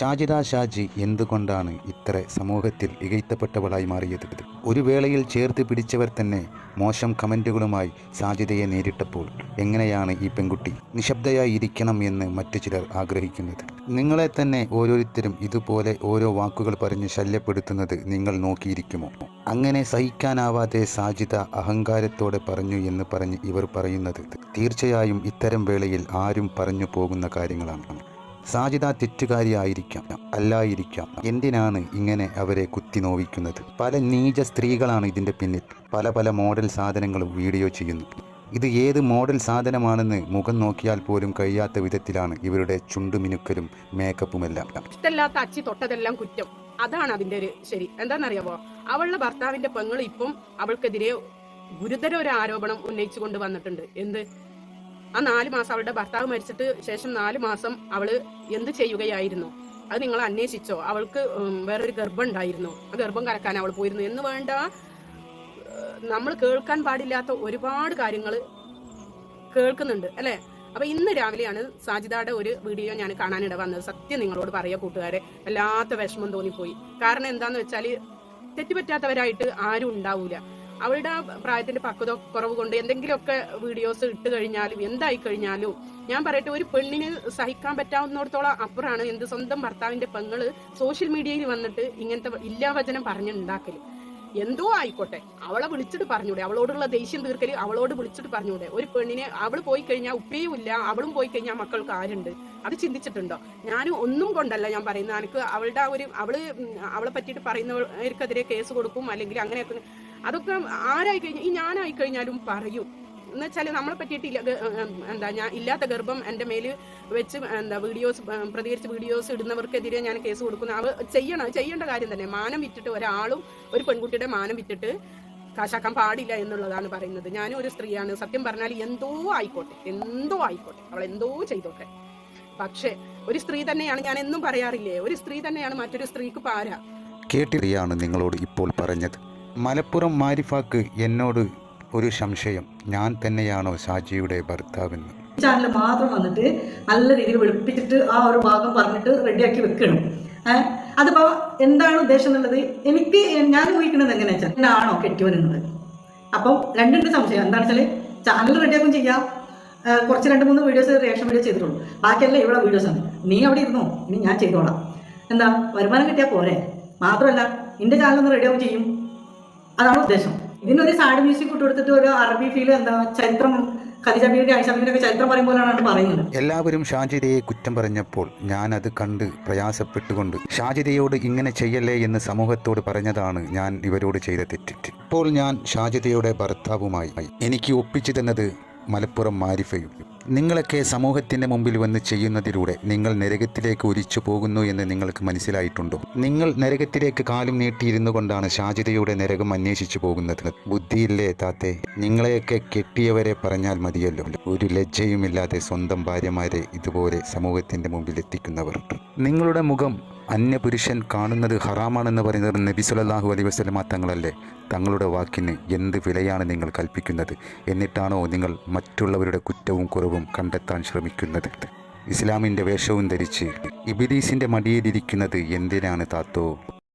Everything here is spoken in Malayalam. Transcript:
ഷാജിദ ഷാജി എന്തുകൊണ്ടാണ് ഇത്ര സമൂഹത്തിൽ ഇകഴ്ത്തപ്പെട്ടവളായി മാറിയത്? ഒരു വേളയിൽ ചേർത്ത് പിടിച്ചവർ തന്നെ മോശം കമന്റുകളുമായി സാജിദയെ നേരിട്ടപ്പോൾ എങ്ങനെയാണ് ഈ പെൺകുട്ടി നിശബ്ദയായി ഇരിക്കണം എന്ന് മറ്റു ചിലർ ആഗ്രഹിക്കുന്നത്? നിങ്ങളെ തന്നെ ഓരോരുത്തരും ഇതുപോലെ ഓരോ വാക്കുകൾ പറഞ്ഞ് ശല്യപ്പെടുത്തുന്നത് നിങ്ങൾ നോക്കിയിരിക്കുമോ? അങ്ങനെ സഹിക്കാനാവാതെ സാജിദ അഹങ്കാരത്തോടെ പറഞ്ഞു എന്ന് പറഞ്ഞ് ഇവർ പറയുന്നത് തീർച്ചയായും ഇത്തരം വേളയിൽ ആരും പറഞ്ഞു പോകുന്ന കാര്യങ്ങളാണ്. സാജിദ തെറ്റുകാരിയായിരിക്കാം. അല്ലായിരിക്കാം. എന്തിനാണ് ഇങ്ങനെ അവരെ കുത്തി നോവിക്കുന്നത്? പല നീച സ്ത്രീകളാണ് ഇതിന്റെ പിന്നിൽ. പല പല മോഡൽ സാധനങ്ങളും വീഡിയോ ചെയ്യുന്നു. ഇത് ഏത് മോഡൽ സാധനമാണെന്ന് മുഖം നോക്കിയാൽ പോലും കഴിയാത്ത വിധത്തിലാണ് ഇവരുടെ ചുണ്ടുമിനുക്കലും മേക്കപ്പുമെല്ലാം. ഇഷ്ടമില്ലാത്ത അച്ചി തൊട്ടതെല്ലാം കുറ്റം. അതാണ് അതിന്റെ ഒരു ശരി. എന്താണെന്നറിയാമോ അവളുടെ ഭർത്താവിന്റെ പെങ്ങൾ ഇപ്പം അവൾക്കെതിരെ ഗുരുതര ഒരു ആരോപണം ഉന്നയിച്ചു കൊണ്ട് വന്നിട്ടുണ്ട്. എന്ത്? ആ നാല് മാസം അവളുടെ ഭർത്താവ് മരിച്ചിട്ട് ശേഷം നാല് മാസം അവൾ എന്ത് ചെയ്യുകയായിരുന്നു? അത് നിങ്ങൾ അന്വേഷിച്ചോ? അവൾക്ക് വേറൊരു ഗർഭം ഉണ്ടായിരുന്നു. ആ ഗർഭം കരക്കാൻ അവൾ പോയിരുന്നു. എന്ന് വേണ്ട നമ്മൾ കേൾക്കാൻ പാടില്ലാത്ത ഒരുപാട് കാര്യങ്ങൾ കേൾക്കുന്നുണ്ട് അല്ലെ? അപ്പൊ ഇന്ന് രാവിലെയാണ് സാജിദയുടെ ഒരു വീഡിയോ ഞാൻ കാണാനിട വന്നത്. സത്യം നിങ്ങളോട് പറയാ കൂട്ടുകാരെ. വല്ലാത്ത വിഷമം തോന്നിപ്പോയി. കാരണം എന്താന്ന് വെച്ചാൽ തെറ്റുപറ്റാത്തവരായിട്ട് ആരും ഉണ്ടാവൂല. അവളുടെ ആ പ്രായത്തിന്റെ പക്വത കുറവ് കൊണ്ട് എന്തെങ്കിലുമൊക്കെ വീഡിയോസ് ഇട്ട് കഴിഞ്ഞാലും എന്തായി കഴിഞ്ഞാലും ഞാൻ പറയട്ടെ ഒരു പെണ്ണിന് സഹിക്കാൻ പറ്റാവുന്നിടത്തോളം അപ്പുറമാണ് എന്ത് സ്വന്തം ഭർത്താവിന്റെ പെങ്ങൾ സോഷ്യൽ മീഡിയയിൽ വന്നിട്ട് ഇങ്ങനത്തെ ഇല്ലാവചനം പറഞ്ഞുണ്ടാക്കൽ. എന്തോ ആയിക്കോട്ടെ അവളെ വിളിച്ചിട്ട് പറഞ്ഞൂടെ അവളോടുള്ള ദേഷ്യം തീർക്കൽ അവളോട് വിളിച്ചിട്ട് പറഞ്ഞൂടെ. ഒരു പെണ്ണിനെ അവൾ പോയി കഴിഞ്ഞാൽ ഉപ്പയും ഇല്ല അവളും പോയി കഴിഞ്ഞാൽ മക്കൾക്ക് ആരുണ്ട്? അത് ചിന്തിച്ചിട്ടുണ്ടോ? ഞാൻ ഒന്നും കൊണ്ടല്ല ഞാൻ പറയുന്നത്. എനിക്ക് അവളുടെ ഒരു അവൾ അവളെ പറ്റിയിട്ട് പറയുന്നവർക്കെതിരെ കേസ് കൊടുക്കും അല്ലെങ്കിൽ അങ്ങനെയൊക്കെ അതൊക്കെ ആരായി കഴിഞ്ഞാൽ ഈ ഞാനായി കഴിഞ്ഞാലും പറയും എന്ന് വെച്ചാൽ നമ്മളെ പറ്റിയിട്ട് ഇല്ല എന്താ ഞാൻ ഇല്ലാത്ത ഗർഭം എന്റെ മേൽ വെച്ച് എന്താ വീഡിയോസ് പ്രതികരിച്ച് വീഡിയോസ് ഇടുന്നവർക്കെതിരെ ഞാൻ കേസ് കൊടുക്കുന്നു അവ ചെയ്യണം. ചെയ്യേണ്ട കാര്യം തന്നെ. മാനം വിറ്റിട്ട് ഒരാളും ഒരു പെൺകുട്ടിയുടെ മാനം വിറ്റിട്ട് കാശാക്കാൻ പാടില്ല എന്നുള്ളതാണ് പറയുന്നത്. ഞാനും ഒരു സ്ത്രീയാണ്. സത്യം പറഞ്ഞാൽ എന്തോ ആയിക്കോട്ടെ. എന്തോ ആയിക്കോട്ടെ. അവൾ എന്തോ ചെയ്തോട്ടെ. പക്ഷേ ഒരു സ്ത്രീ തന്നെയാണ് ഞാൻ എന്നും പറയാറില്ലേ. ഒരു സ്ത്രീ തന്നെയാണ് മറ്റൊരു സ്ത്രീക്ക് പാര. കേട്ടിയാണ് നിങ്ങളോട് ഇപ്പോൾ പറഞ്ഞത്. മലപ്പുറം മാരിഫാക്ക് എന്നോട് ഒരു സംശയം. ഞാൻ തന്നെയാണോ ഷാജിയുടെ ഭർത്താവെന്ന്. ചാനൽ മാത്രം വന്നിട്ട് നല്ല രീതിയിൽ വെളുപ്പിച്ചിട്ട് ആ ഒരു ഭാഗം പറഞ്ഞിട്ട് റെഡിയാക്കി വെക്കണം. ഏഹ് അതിപ്പോ എന്താണ് ഉദ്ദേശം എന്നുള്ളത്? എനിക്ക് ഞാൻ ഊഹിക്കുന്നത് എങ്ങനെയാ വെച്ചാൽ എന്നാണോ കെട്ടിയവൻ എന്നുള്ളത് അപ്പം രണ്ടുണ്ട് സംശയം. എന്താണ് വെച്ചാൽ ചാനൽ റെഡിയാക്കും ചെയ്യാം. കുറച്ച് രണ്ട് മൂന്ന് വീഡിയോസ് റിയാക്ഷൻ വീഡിയോ ചെയ്തിട്ടുള്ളൂ. ബാക്കിയെല്ലാം ഇവിടെ വീഡിയോസ് ആണ്. നീ അവിടെ ഇരുന്നോ? ഇനി ഞാൻ ചെയ്തോളാം. എന്താ വരുമാനം കിട്ടിയാൽ പോരെ. മാത്രമല്ല എന്റെ ഒന്ന് റെഡിയാവും ചെയ്യും. അതാണ് ഉദ്ദേശം. ഇതിനൊരു സാഡ് മ്യൂസിക് കൊടുത്തിട്ട് ഒരു അറബി ഫീൽ എന്താ ചരിത്രം എല്ലാവരും ഷാജിദയെ കുറ്റം പറഞ്ഞപ്പോൾ ഞാൻ അത് കണ്ട് പ്രയാസപ്പെട്ടുകൊണ്ട് ഷാജിദയോട് ഇങ്ങനെ ചെയ്യല്ലേ എന്ന് സമൂഹത്തോട് പറഞ്ഞതാണ് ഞാൻ ഇവരോട് ചെയ്ത തെറ്റിറ്റ് ഇപ്പോൾ ഞാൻ ഷാജിദയുടെ ഭർത്താവുമായി. എനിക്ക് ഒപ്പിച്ചു തന്നത് മലപ്പുറം മാരിഫയും. നിങ്ങളൊക്കെ സമൂഹത്തിന്റെ മുമ്പിൽ വന്ന് ചെയ്യുന്നതിലൂടെ നിങ്ങൾ നരകത്തിലേക്ക് ഒരിച്ചു പോകുന്നു എന്ന് നിങ്ങൾക്ക് മനസ്സിലായിട്ടുണ്ടോ? നിങ്ങൾ നരകത്തിലേക്ക് കാലും നീട്ടിയിരുന്നു കൊണ്ടാണ് ഷാജിതയുടെ നരകം അന്വേഷിച്ചു പോകുന്നത്. ബുദ്ധിയില്ലേ താത്തെ? നിങ്ങളെയൊക്കെ കെട്ടിയവരെ പറഞ്ഞാൽ മതിയല്ലോ. ഒരു ലജ്ജയുമില്ലാതെ സ്വന്തം ഭാര്യമാരെ ഇതുപോലെ സമൂഹത്തിന്റെ മുമ്പിൽ എത്തിക്കുന്നവർ. നിങ്ങളുടെ മുഖം അന്യപുരുഷൻ കാണുന്നത് ഹറാമാണെന്ന് പറയുന്നത് നബി സല്ലല്ലാഹു അലൈഹി വസല്ലമ തങ്ങളല്ലേ തങ്ങളുടെ വാക്കിന് എന്ത് വിലയാണ് നിങ്ങൾ കൽപ്പിക്കുന്നത്? എന്നിട്ടാണോ നിങ്ങൾ മറ്റുള്ളവരുടെ കുറ്റവും കുറവും കണ്ടെത്താൻ ശ്രമിക്കുന്നത്? ഇസ്ലാമിന്റെ വേഷവും ധരിച്ച് ഇബിലീസിന്റെ മടിയിലിരിക്കുന്നത് എന്തിനാണ് താത്തോ?